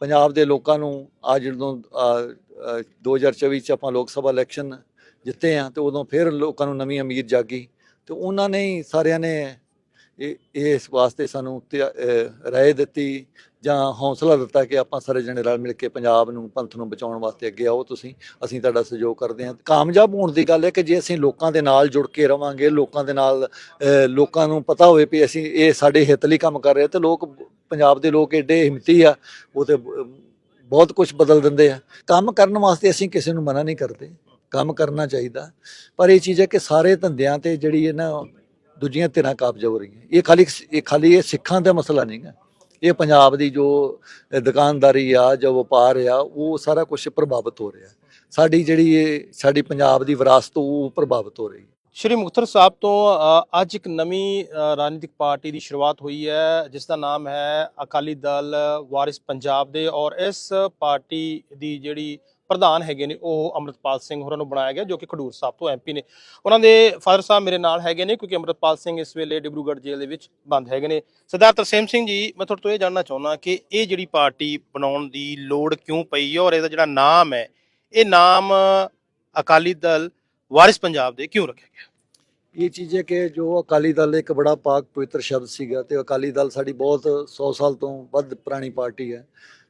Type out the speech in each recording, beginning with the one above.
ਪੰਜਾਬ ਦੇ ਲੋਕਾਂ ਨੂੰ ਆ ਜਦੋਂ ਅ, ਅ, 2024 ਚ ਆਪਾਂ ਲੋਕ ਸਭਾ ਇਲੈਕਸ਼ਨ ਜਿੱਤੇ ਆ ਤੇ ਉਦੋਂ ਫਿਰ ਲੋਕਾਂ ਨੂੰ ਨਵੀਂ ਉਮੀਦ ਜਾਗੀ। ਤੇ ਉਹਨਾਂ ਨੇ ਹੀ ਸਾਰਿਆਂ ਨੇ ਇਸ ਵਾਸਤੇ ਸਾਨੂੰ ਤੇ, ਰਾਏ ਦਿੱਤੀ ਜਾਂ ਹੌਸਲਾ ਦਿੱਤਾ ਕਿ ਆਪਾਂ ਸਾਰੇ ਜਣੇ ਰਲ ਮਿਲ ਕੇ ਪੰਜਾਬ ਨੂੰ ਪੰਥ ਨੂੰ ਬਚਾਉਣ ਵਾਸਤੇ ਅੱਗੇ ਆਓ ਤੁਸੀਂ ਅਸੀਂ ਤੁਹਾਡਾ ਸਹਿਯੋਗ ਕਰਦੇ ਹਾਂ। ਕਾਮਯਾਬ ਹੋਣ ਦੀ ਗੱਲ ਹੈ ਕਿ ਜੇ ਅਸੀਂ ਲੋਕਾਂ ਦੇ ਨਾਲ ਜੁੜ ਕੇ ਰਵਾਂਗੇ ਲੋਕਾਂ ਦੇ ਨਾਲ ਲੋਕਾਂ ਨੂੰ ਪਤਾ ਹੋਵੇ ਵੀ ਅਸੀਂ ਇਹ ਸਾਡੇ ਹਿੱਤ ਲਈ ਕੰਮ ਕਰ ਰਹੇ ਤੇ ਲੋਕ ਪੰਜਾਬ ਦੇ ਲੋਕ ਏਡੇ ਹਿੰਮਤੀ ਆ ਉਹ ਤੇ ਬਹੁਤ ਕੁਝ ਬਦਲ ਦਿੰਦੇ ਆ। ਕੰਮ ਕਰਨ ਵਾਸਤੇ ਅਸੀਂ ਕਿਸੇ ਨੂੰ ਮਨਾ ਨਹੀਂ ਕਰਦੇ ਕੰਮ ਕਰਨਾ ਚਾਹੀਦਾ। ਪਰ ਇਹ ਚੀਜ਼ ਹੈ ਕਿ ਸਾਰੇ ਧੰਦਿਆਂ ਤੇ ਜਿਹੜੀ ਹੈ ਨਾ ਦੂਜੀਆਂ ਧਿਰਾਂ ਕਾਬਜ ਹੋ ਰਹੀਆਂ। ਇਹ ਖਾਲੀ ਇਹ ਖਾਲੀ ਇਹ ਸਿੱਖਾਂ ਦਾ ਮਸਲਾ ਨਹੀਂ ਹੈ ਇਹ ਪੰਜਾਬ ਦੀ ਜੋ ਦੁਕਾਨਦਾਰੀ ਆ, ਜੋ ਵਪਾਰ ਆ, ਉਹ ਸਾਰਾ ਕੁਝ ਪ੍ਰਭਾਵਿਤ ਹੋ ਰਿਹਾ। ਸਾਡੀ ਜਿਹੜੀ ਇਹ, ਸਾਡੀ ਪੰਜਾਬ ਦੀ ਵਿਰਾਸਤ, ਉਹ ਪ੍ਰਭਾਵਿਤ ਹੋ ਰਹੀ ਸ਼੍ਰੀ ਮੁਕਤਸਰ ਸਾਹਿਬ ਤੋਂ ਅੱਜ ਇੱਕ ਨਵੀਂ ਰਾਜਨੀਤਿਕ ਪਾਰਟੀ ਦੀ ਸ਼ੁਰੂਆਤ ਹੋਈ ਹੈ, ਜਿਸ ਦਾ ਨਾਮ ਹੈ ਅਕਾਲੀ ਦਲ ਵਾਰਿਸ ਪੰਜਾਬ ਦੇ। ਔਰ ਇਸ ਪਾਰਟੀ ਦੀ ਜਿਹੜੀ ਪ੍ਰਧਾਨ ਹੈਗੇ ਨੇ, ਉਹ ਅੰਮ੍ਰਿਤਪਾਲ ਸਿੰਘ ਹੋਰਾਂ ਨੂੰ ਬਣਾਇਆ ਗਿਆ, ਜੋ ਕਿ ਖਡੂਰ ਸਾਹਿਬ ਤੋਂ ਐਮਪੀ ਨੇ। ਉਹਨਾਂ ਦੇ ਫਾਦਰ ਸਾਹਿਬ ਮੇਰੇ ਨਾਲ ਹੈਗੇ ਨੇ, ਕਿਉਂਕਿ ਅੰਮ੍ਰਿਤਪਾਲ ਸਿੰਘ ਇਸ ਵੇਲੇ ਡਿਬਰੂਗੜ੍ਹ ਜੇਲ੍ਹ ਦੇ ਵਿੱਚ ਬੰਦ ਹੈਗੇ ਨੇ। ਸਰਦਾਰ ਤਰਸੇਮ ਸਿੰਘ ਜੀ, ਮੈਂ ਤੁਹਾਡੇ ਤੋਂ ਇਹ ਜਾਣਨਾ ਚਾਹੁੰਦਾ ਕਿ ਇਹ ਜਿਹੜੀ ਪਾਰਟੀ ਬਣਾਉਣ ਦੀ ਲੋੜ ਕਿਉਂ ਪਈ ਹੈ ਔਰ ਇਹਦਾ ਜਿਹੜਾ ਨਾਮ ਹੈ, ਇਹ ਨਾਮ ਅਕਾਲੀ ਦਲ ਵਾਰਿਸ ਪੰਜਾਬ ਦੇ ਕਿਉਂ ਰੱਖਿਆ ਗਿਆ? ਇਹ ਚੀਜ਼ ਹੈ ਕਿ ਜੋ ਅਕਾਲੀ ਦਲ ਇੱਕ ਬੜਾ ਪਾਕ ਪਵਿੱਤਰ ਸ਼ਬਦ ਸੀਗਾ ਤੇ ਅਕਾਲੀ ਦਲ ਸਾਡੀ ਬਹੁਤ 100 ਸਾਲ ਤੋਂ ਵੱਧ ਪੁਰਾਣੀ ਪਾਰਟੀ ਹੈ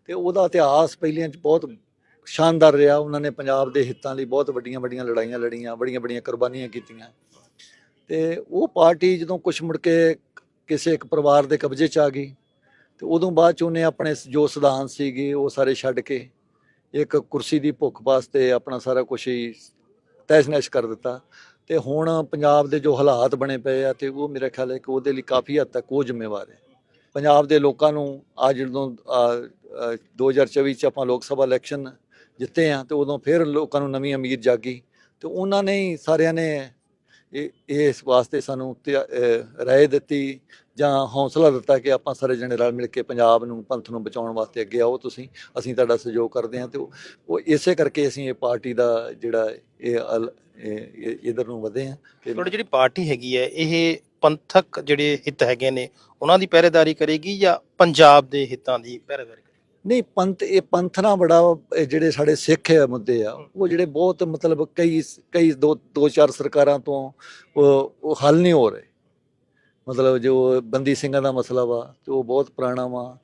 ਤੇ ਉਹਦਾ ਇਤਿਹਾਸ ਪਹਿਲੀਆਂ ਚ ਬਹੁਤ ਸ਼ਾਨਦਾਰ ਰਿਹਾ ਉਹਨਾਂ ਨੇ ਪੰਜਾਬ ਦੇ ਹਿੱਤਾਂ ਲਈ ਬਹੁਤ ਵੱਡੀਆਂ ਵੱਡੀਆਂ ਲੜਾਈਆਂ ਲੜੀਆਂ ਬੜੀਆਂ ਬੜੀਆਂ ਕੁਰਬਾਨੀਆਂ ਕੀਤੀਆਂ। ਤੇ ਉਹ ਪਾਰਟੀ ਜਦੋਂ ਕੁਛ ਮੁੜ ਕੇ ਕਿਸੇ ਇੱਕ ਪਰਿਵਾਰ ਦੇ ਕਬਜ਼ੇ 'ਚ ਆ ਗਈ ਤੇ ਉਦੋਂ ਬਾਅਦ ਚ ਉਹਨੇ ਆਪਣੇ ਜੋ ਸਿਧਾਂਤ ਸੀਗੇ ਉਹ ਸਾਰੇ ਛੱਡ ਕੇ ਇੱਕ ਕੁਰਸੀ ਦੀ ਭੁੱਖ ਵਾਸਤੇ ਆਪਣਾ ਸਾਰਾ ਕੁਝ ਹੀ ਤਹਿਸ-ਨਹਿਸ ਕਰ ਦਿੱਤਾ। ਤੇ ਹੁਣ ਪੰਜਾਬ ਦੇ ਜੋ ਹਾਲਾਤ ਬਣੇ ਪਏ ਆ ਤੇ ਉਹ ਮੇਰੇ ਖਿਆਲ ਹੈ ਕਿ ਉਹਦੇ ਲਈ ਕਾਫੀ ਹੱਦ ਤੱਕ ਉਹ ਜ਼ਿੰਮੇਵਾਰ ਹੈ। ਪੰਜਾਬ ਦੇ ਲੋਕਾਂ ਨੂੰ ਆ ਜਦੋਂ ਅ, ਅ, 2024 ਚ ਆਪਾਂ ਲੋਕ ਸਭਾ ਇਲੈਕਸ਼ਨ ਜਿੱਤੇ ਆ ਤੇ ਉਦੋਂ ਫਿਰ ਲੋਕਾਂ ਨੂੰ ਨਵੀਂ ਉਮੀਦ ਜਾਗੀ ਤੇ ਉਹਨਾਂ ਨੇ ਹੀ ਸਾਰਿਆਂ ਨੇ ਇਹ ਇਸ ਵਾਸਤੇ ਸਾਨੂੰ ਤੇ, ਰਾਏ ਦਿੱਤੀ ਜਾਂ ਹੌਸਲਾ ਦਿੱਤਾ ਕਿ ਆਪਾਂ ਸਾਰੇ ਜਣੇ ਰਲ ਮਿਲ ਕੇ ਪੰਜਾਬ ਨੂੰ ਪੰਥ ਨੂੰ ਬਚਾਉਣ ਵਾਸਤੇ ਅੱਗੇ ਆਓ ਤੁਸੀਂ ਅਸੀਂ ਤੁਹਾਡਾ ਸਹਿਯੋਗ ਕਰਦੇ ਹਾਂ ਤੇ ਉਹ ਇਸੇ ਕਰਕੇ ਅਸੀਂ ਇਹ ਪਾਰਟੀ ਦਾ ਜਿਹੜਾ ਇਹ ਅਲ- ਇਧਰ ਨੂੰ ਵਧੇ ਹਾਂ ਤੇ ਤੁਹਾਡੀ ਜਿਹੜੀ ਪਾਰਟੀ ਹੈਗੀ ਹੈ ਇਹ ਪੰਥਕ ਜਿਹੜੇ ਹਿੱਤ ਹੈਗੇ ਨੇ ਉਹਨਾਂ ਦੀ ਪਹਿਰੇਦਾਰੀ ਕਰੇਗੀ ਜਾਂ ਪੰਜਾਬ ਦੇ ਹਿੱਤਾਂ ਦੀ ਪਹਿਰੇਦਾਰੀ ਕਰੇਗੀ? ਨਹੀਂ, ਪੰਥ, ਇਹ ਪੰਥ ਨਾਲ ਬੜਾ ਇਹ ਜਿਹੜੇ ਸਾਡੇ ਸਿੱਖ ਹੈ ਮੁੱਦੇ ਆ, ਉਹ ਜਿਹੜੇ ਬਹੁਤ ਮਤਲਬ ਕਈ ਕਈ ਦੋ ਦੋ ਚਾਰ ਸਰਕਾਰਾਂ ਤੋਂ ਉਹ ਹੱਲ ਨਹੀਂ ਹੋ ਰਹੇ। ਮਤਲਬ ਜੋ ਬੰਦੀ ਸਿੰਘਾਂ ਦਾ ਮਸਲਾ ਵਾ, ਤੇ ਉਹ ਬਹੁਤ ਪੁਰਾਣਾ ਵਾ,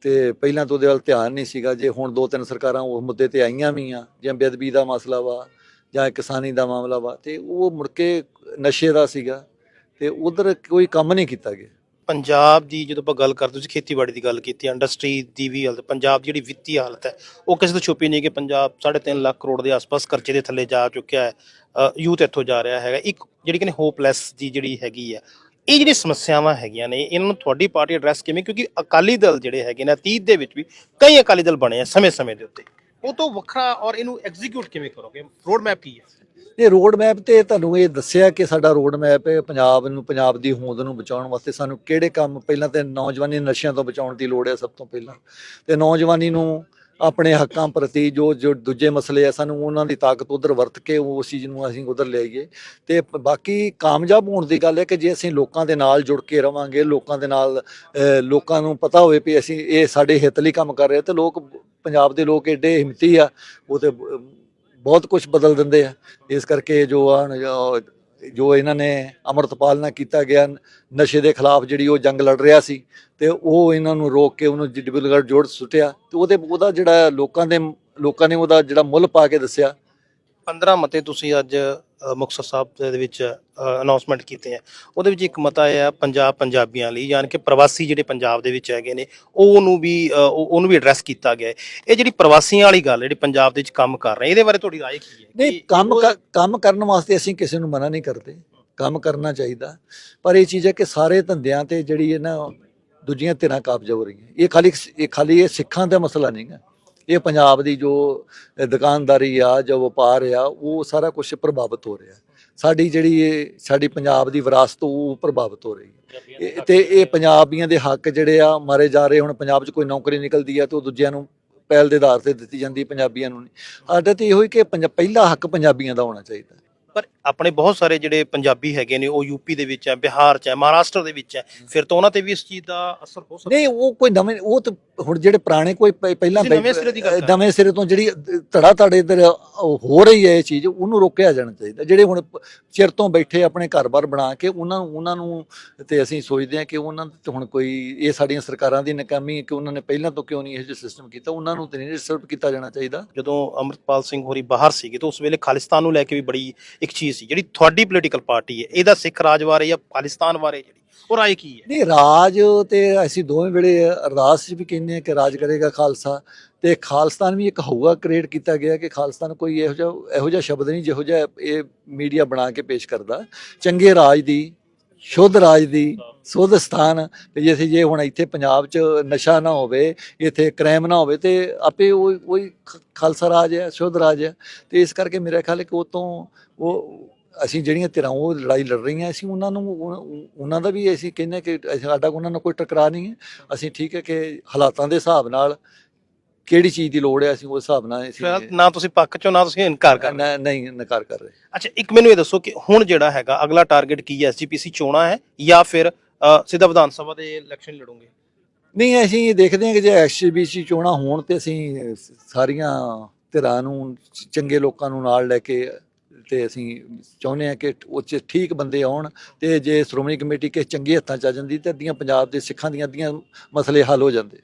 ਤੇ ਪਹਿਲਾਂ ਤੋਂ ਉਹਦੇ ਵੱਲ ਧਿਆਨ ਨਹੀਂ ਸੀਗਾ, ਜੇ ਹੁਣ ਦੋ ਤਿੰਨ ਸਰਕਾਰਾਂ ਉਸ ਮੁੱਦੇ ਤੇ ਆਈਆਂ ਵੀ ਆ, ਜਾਂ ਬੇਅਦਬੀ ਦਾ ਮਸਲਾ ਵਾ, ਜਾਂ ਕਿਸਾਨੀ ਦਾ ਮਾਮਲਾ ਵਾ, ਤੇ ਉਹ ਮੁੜ ਕੇ ਨਸ਼ੇ ਦਾ ਸੀਗਾ, ਤੇ ਉਧਰ ਕੋਈ ਕੰਮ ਨਹੀਂ ਕੀਤਾ ਗਿਆ। ਪੰਜਾਬ ਦੀ ਜਦੋਂ ਆਪਾਂ ਗੱਲ ਕਰਦੇ ਤੁਸੀਂ ਖੇਤੀਬਾੜੀ ਦੀ ਗੱਲ ਕੀਤੀ ਇੰਡਸਟਰੀ ਦੀ ਵੀ ਹਾਲਤ, ਪੰਜਾਬ ਦੀ ਜਿਹੜੀ ਵਿੱਤੀ ਹਾਲਤ ਹੈ, ਉਹ ਕਿਸੇ ਤੋਂ ਛੁਪੀ ਨਹੀਂ ਕਿ ਪੰਜਾਬ 3.5 ਲੱਖ ਕਰੋੜ ਦੇ ਆਸ-ਪਾਸ ਖਰਚੇ ਦੇ ਥੱਲੇ ਜਾ ਚੁੱਕਿਆ ਹੈ ਯੂਥ ਇੱਥੋਂ ਜਾ ਰਿਹਾ ਹੈਗਾ। ਇੱਕ ਜਿਹੜੀ ਕਿ ਹੋਪਲੈਸ ਦੀ ਜਿਹੜੀ ਹੈਗੀ ਹੈ, ਇਹ ਜਿਹੜੀ ਸਮੱਸਿਆਵਾਂ ਹੈਗੀਆਂ ਨੇ, ਇਹਨਾਂ ਨੂੰ ਤੁਹਾਡੀ ਪਾਰਟੀ ਐਡਰੈਸ ਕਿਵੇਂ? ਕਿਉਂਕਿ ਅਕਾਲੀ ਦਲ ਜਿਹੜੇ ਹੈਗੇ ਨੇ, ਅਤੀਤ ਦੇ ਵਿੱਚ ਵੀ ਕਈ ਅਕਾਲੀ ਦਲ ਬਣੇ ਆ ਸਮੇਂ-ਸਮੇਂ ਦੇ ਉੱਤੇ। ਉਹ ਤੋਂ ਵੱਖਰਾ ਔਰ ਇਹਨੂੰ ਐਗਜ਼ੀਕਿਊਟ ਕਿਵੇਂ ਕਰੋਗੇ? ਰੋਡ ਮੈਪ ਕੀ ਹੈ? ਇਹ ਰੋਡ ਮੈਪ ਤੇ ਤੁਹਾਨੂੰ ਇਹ ਦੱਸਿਆ ਕਿ ਸਾਡਾ ਰੋਡ ਮੈਪ ਹੈ ਪੰਜਾਬ ਨੂੰ, ਪੰਜਾਬ ਦੀ ਹੋਂਦ ਨੂੰ ਬਚਾਉਣ ਵਾਸਤੇ ਸਾਨੂੰ ਕਿਹੜੇ ਕੰਮ ਪਹਿਲਾਂ ਤੇ ਨੌਜਵਾਨੀ ਨਸ਼ਿਆਂ ਤੋਂ ਬਚਾਉਣ ਦੀ ਲੋੜ ਹੈ ਸਭ ਤੋਂ ਪਹਿਲਾਂ। ਤੇ ਨੌਜਵਾਨੀ ਨੂੰ ਆਪਣੇ ਹੱਕਾਂ ਪ੍ਰਤੀ ਜੋ ਜੋ ਦੂਜੇ ਮਸਲੇ ਆ, ਸਾਨੂੰ ਉਹਨਾਂ ਦੀ ਤਾਕਤ ਉਧਰ ਵਰਤ ਕੇ ਉਸ ਚੀਜ਼ ਨੂੰ ਅਸੀਂ ਉਧਰ ਲਿਆਈਏ ਤੇ ਬਾਕੀ ਕਾਮਯਾਬ ਹੋਣ ਦੀ ਗੱਲ ਹੈ ਕਿ ਜੇ ਅਸੀਂ ਲੋਕਾਂ ਦੇ ਨਾਲ ਜੁੜ ਕੇ ਰਵਾਂਗੇ, ਲੋਕਾਂ ਦੇ ਨਾਲ ਲੋਕਾਂ ਨੂੰ ਪਤਾ ਹੋਵੇ ਵੀ ਅਸੀਂ ਇਹ ਸਾਡੇ ਹਿੱਤ ਲਈ ਕੰਮ ਕਰ ਰਹੇ ਤੇ ਲੋਕ ਪੰਜਾਬ ਦੇ ਲੋਕ ਏਡੇ ਹਿੰਮਤੀ ਆ, ਉਹ ਤੇ ਬਹੁਤ ਕੁਝ ਬਦਲ ਦਿੰਦੇ ਆ। ਇਸ ਕਰਕੇ ਜੋ ਆ, ਜੋ ਇਹਨਾਂ ਨੇ ਅਮਰਤਪਾਲ ਨਾਲ ਕੀਤਾ ਗਿਆ, ਨਸ਼ੇ ਦੇ ਖਿਲਾਫ ਜਿਹੜੀ ਉਹ ਜੰਗ ਲੜ ਰਿਹਾ ਸੀ, ਤੇ ਉਹ ਇਹਨਾਂ ਨੂੰ ਰੋਕ ਕੇ ਉਹਨੂੰ ਡਿਬਲਗੜ ਜੋੜ ਸੁੱਟਿਆ। ਤੇ ਉਹਦੇ, ਉਹਦਾ ਜਿਹੜਾ ਲੋਕਾਂ ਦੇ, ਲੋਕਾਂ ਨੇ ਉਹਦਾ ਜਿਹੜਾ ਮੁੱਲ ਪਾ ਕੇ ਦੱਸਿਆ 15 ਮਤੇ ਤੁਸੀਂ ਅੱਜ ਅ, ਮੁਕਤਸਰ ਸਾਹਿਬ ਦੇ ਵਿੱਚ ਅਨਾਉਂਸਮੈਂਟ ਕੀਤੇ ਆ ਉਹਦੇ ਵਿੱਚ ਇੱਕ ਮਤਾ ਆਇਆ ਪੰਜਾਬ ਪੰਜਾਬੀਆਂ ਲਈ ਯਾਨੀ ਕਿ ਪ੍ਰਵਾਸੀ ਜਿਹੜੇ ਪੰਜਾਬ ਦੇ ਵਿੱਚ ਹੈਗੇ ਨੇ ਉਹਨੂੰ ਵੀ ਅ, ਉਹ- ਉਹਨੂੰ ਵੀ ਐਡਰੈਸ ਕੀਤਾ ਗਿਆ ਹੈ। ਇਹ ਜਿਹੜੀ ਪ੍ਰਵਾਸੀਆਂ ਵਾਲੀ ਗੱਲ ਜਿਹੜੀ ਪੰਜਾਬ ਦੇ ਵਿੱਚ ਕੰਮ ਕਰ ਰਹੇ ਇਹਦੇ ਬਾਰੇ ਤੁਹਾਡੀ رائے ਕੀ ਹੈ ਨਹੀਂ ਕਿ ਕੰਮ ਉਹ- ਕਰ- ਕੰਮ ਕਰਨ ਵਾਸਤੇ ਅਸੀਂ ਕਿਸੇ ਨੂੰ ਮਨਾ ਨਹੀਂ ਕਰਦੇ ਕੰਮ ਕਰਨਾ ਚਾਹੀਦਾ ਪਰ ਇਹ ਚੀਜ਼ ਹੈ ਕਿ ਸਾਰੇ ਧੰਦਿਆਂ ਤੇ ਜਿਹੜੀ ਹੈ ਨਾ ਦੂਜੀਆਂ ਧਿਰਾਂ ਕਾਬਜ ਹੋ ਰਹੀਆਂ ਇਹ ਖਾਲੀ ਇਹ ਖਾਲੀ ਇਹ ਸਿੱਖਾਂ ਦਾ ਮਸਲਾ ਨਹੀਂਗਾ ਇਹ ਪੰਜਾਬ ਦੀ ਜੋ ਦੁਕਾਨਦਾਰੀ ਆ ਜੋ ਵਪਾਰ ਆ ਉਹ ਸਾਰਾ ਕੁਝ ਪ੍ਰਭਾਵਿਤ ਹੋ ਰਿਹਾ। ਸਾਡੀ ਜਿਹੜੀ ਇਹ ਸਾਡੀ ਪੰਜਾਬ ਦੀ ਵਿਰਾਸਤ ਉਹ ਪ੍ਰਭਾਵਿਤ ਹੋ ਰਹੀ ਹੈ। ਤੇ ਇਹ ਪੰਜਾਬੀਆਂ ਦੇ ਹੱਕ ਜਿਹੜੇ ਆ ਮਾਰੇ ਜਾ ਰਹੇ ਹੁਣ ਪੰਜਾਬ 'ਚ ਕੋਈ ਨੌਕਰੀ ਨਿਕਲਦੀ ਆ ਤੇ ਉਹ ਦੂਜਿਆਂ ਨੂੰ ਪਹਿਲ ਦੇ ਆਧਾਰ ਤੇ ਦਿੱਤੀ ਜਾਂਦੀ ਪੰਜਾਬੀਆਂ ਨੂੰ। ਨਹੀਂ ਸਾਡਾ ਤੇ ਇਹੋ ਹੀ ਕਿ ਪਹਿਲਾ ਹੱਕ ਪੰਜਾਬੀਆਂ ਦਾ ਹੋਣਾ ਚਾਹੀਦਾ। ਪਰ ਆਪਣੇ ਬਹੁਤ ਸਾਰੇ ਜਿਹੜੇ ਪੰਜਾਬੀ ਹੈਗੇ ਨੇ ਉਹ ਯੂਪੀ ਦੇ ਵਿੱਚ ਹੈ ਬਿਹਾਰ 'ਚ ਹੈ ਮਹਾਰਾਸ਼ਟਰ ਦੇ ਵਿੱਚ ਹੈ। ਫਿਰ ਤਾਂ ਉਹਨਾਂ ਤੇ ਵੀ ਇਸ ਚੀਜ਼ ਦਾ ਅਸਰ ਹੋ ਸਕਦਾ ਨਹੀਂ ਉਹ ਕੋਈ ਨਵੇਂ ਉਹ ਤਾਂ ਹੁਣ ਜਿਹੜੇ ਪੁਰਾਣੇ ਕੋਈ ਪਹਿਲਾਂ ਨਵੇਂ ਸਿਰੇ ਤੋਂ ਜਿਹੜੀ ਧੜਾ ਧੜ ਇੱਧਰ ਹੋ ਰਹੀ ਹੈ ਇਹ ਚੀਜ਼ ਉਹਨੂੰ ਰੋਕਿਆ ਜਾਣਾ ਚਾਹੀਦਾ। ਜਿਹੜੇ ਹੁਣ ਚਿਰ ਤੋਂ ਬੈਠੇ ਆਪਣੇ ਘਰ-ਬਾਰ ਬਣਾ ਕੇ ਉਹਨਾਂ ਨੂੰ ਉਹਨਾਂ ਨੂੰ ਤੇ ਅਸੀਂ ਸੋਚਦੇ ਹਾਂ ਕਿ ਉਹਨਾਂ ਤੇ ਹੁਣ ਕੋਈ ਇਹ ਸਾਡੀਆਂ ਸਰਕਾਰਾਂ ਦੀ ਨਾਕਾਮੀ ਹੈ ਕਿ ਉਹਨਾਂ ਨੇ ਪਹਿਲਾਂ ਤੋਂ ਕਿਉਂ ਨਹੀਂ ਇਹ ਜਿਹਾ ਸਿਸਟਮ ਕੀਤਾ ਉਹਨਾਂ ਨੂੰ ਤੇ ਨਹੀਂ ਰਿਸਰਵ ਕੀਤਾ ਜਾਣਾ ਚਾਹੀਦਾ। ਜਦੋਂ ਅਮਰਪਾਲ ਸਿੰਘ ਹੋਰੀ ਬਾਹਰ ਸੀਗੇ ਤਾਂ ਉਸ ਵੇਲੇ ਖਾਲਿਸਤਾਨ ਨੂੰ ਲੈ ਕੇ ਵੀ ਬੜੀ ਇੱਕ ਚੀਜ਼ ਸੀ, ਜਿਹੜੀ ਤੁਹਾਡੀ ਪੋਲੀਟੀਕਲ ਪਾਰਟੀ ਹੈ, ਇਹਦਾ ਸਿੱਖ ਰਾਜ ਬਾਰੇ ਜਾਂ ਖਾਲਿਸਤਾਨ ਬਾਰੇ ਜਿਹੜੀ, ਉਹ ਰਾਏ ਕੀ ਹੈ? ਨਹੀਂ, ਰਾਜ ਤੇ ਅਸੀਂ ਦੋਵੇਂ ਵੇਲੇ ਅਰਦਾਸ ਵੀ ਕਹਿੰਦੇ ਆ ਕਿ ਰਾਜ ਕਰੇਗਾ ਖਾਲਸਾ ਤੇ ਖਾਲਸਤਾਨ ਵੀ ਇੱਕ ਹਊਆ ਕ੍ਰੀਏਟ ਕੀਤਾ ਗਿਆ ਕਿ ਖਾਲਸਤਾਨ ਕੋਈ ਇਹੋ ਜਿਹਾ ਇਹੋ ਜਿਹਾ ਸ਼ਬਦ ਨਹੀਂ ਜਿਹੋ ਜਿਹਾ ਇਹ ਮੀਡੀਆ ਬਣਾ ਕੇ ਪੇਸ਼ ਕਰਦਾ। ਚੰਗੇ ਰਾਜ ਦੀ ਸ਼ੁੱਧ ਰਾਜ ਦੀ ਸੁੱਧ ਸਥਾਨ ਤੇ ਜੇ ਅਸੀਂ ਜੇ ਹੁਣ ਇੱਥੇ ਪੰਜਾਬ 'ਚ ਨਸ਼ਾ ਨਾ ਹੋਵੇ, ਇੱਥੇ ਕ੍ਰਾਈਮ ਨਾ ਹੋਵੇ ਤੇ ਆਪੇ ਉਹ ਉਹੀ ਖਾਲਸਾ ਰਾਜ ਹੈ, ਸ਼ੁੱਧ ਰਾਜ ਹੈ। ਤੇ ਇਸ ਕਰਕੇ ਮੇਰਾ ਖਿਆਲ ਹੈ ਕਿ ਉਹ ਤੋਂ ਉਹ ਅਸੀਂ ਜਿਹੜੀਆਂ ਧਿਰਾਂ ਉਹ ਲੜਾਈ ਲੜ ਰਹੀਆਂ, ਅਸੀਂ ਉਹਨਾਂ ਨੂੰ ਉਹਨਾਂ ਦਾ ਵੀ ਅਸੀਂ ਕਹਿੰਦੇ ਕਿ ਅਸੀਂ- ਸਾਡਾ ਉਹਨਾਂ ਨਾਲ ਕੋਈ ਟਕਰਾਅ ਨਹੀਂ ਹੈ। ਅਸੀਂ ਠੀਕ ਹੈ ਕਿ ਹਾਲਾਤਾਂ ਦੇ ਹਿਸਾਬ ਨਾਲ ਕਿਹੜੀ ਚੀਜ਼ ਦੀ ਲੋੜ ਹੈ? ਅਸੀਂ ਉਸ ਹਿਸਾਬ ਨਾਲ ਅਸੀਂ ਨਾ ਤੁਸੀਂ ਪੱਖ ਚੋਂ ਨਾ ਤੁਸੀਂ ਇਨਕਾਰ ਕਰ ਰਹੇ ਨ- ਨਹੀਂ ਨਕਾਰ ਕਰ ਰਹੇ। ਅੱਛਾ ਇੱਕ ਮੈਨੂੰ ਇਹ ਦੱਸੋ ਕਿ ਹੁਣ ਜਿਹੜਾ ਹੈਗਾ ਅਗਲਾ ਟਾਰਗੇਟ ਕੀ ਹੈ? ਐਸਜੀਪੀਸੀ ਚੋਣਾਂ ਹੈ ਜਾਂ ਫਿਰ ਅ, ਸਿੱਧਾ ਵਿਧਾਨ ਸਭਾ ਦੇ ਇਲੈਕਸ਼ਨ ਲੜੋਗੇ? ਨਹੀਂ ਅਸੀਂ ਇਹ ਦੇਖਦੇ ਹਾਂ ਕਿ ਜੇ ਐਸਬੀਸੀ ਚੋਣਾਂ ਹੋਣ ਤੇ ਅਸੀਂ ਸਾਰੀਆਂ ਧਿਰਾਂ ਨੂੰ ਚੰਗੇ ਲੋਕਾਂ ਨੂੰ ਨਾਲ ਲੈ ਕੇ ਤੇ ਅਸੀਂ ਚਾਹੁੰਦੇ ਹਾਂ ਕਿ ਉਹ 'ਚ ਠੀਕ ਬੰਦੇ ਆਉਣ ਤੇ ਜੇ ਸ਼੍ਰੋਮਣੀ ਕਮੇਟੀ ਕਿਸੇ ਚੰਗੇ ਹੱਥਾਂ ਚ ਆ ਜਾਂਦੀ ਤੇ ਅੱਧੀਆਂ ਪੰਜਾਬ ਦੇ ਸਿੱਖਾਂ ਦੀਆਂ ਅੱਧੀਆਂ ਮਸਲੇ ਹੱਲ ਹੋ ਜਾਂਦੇ।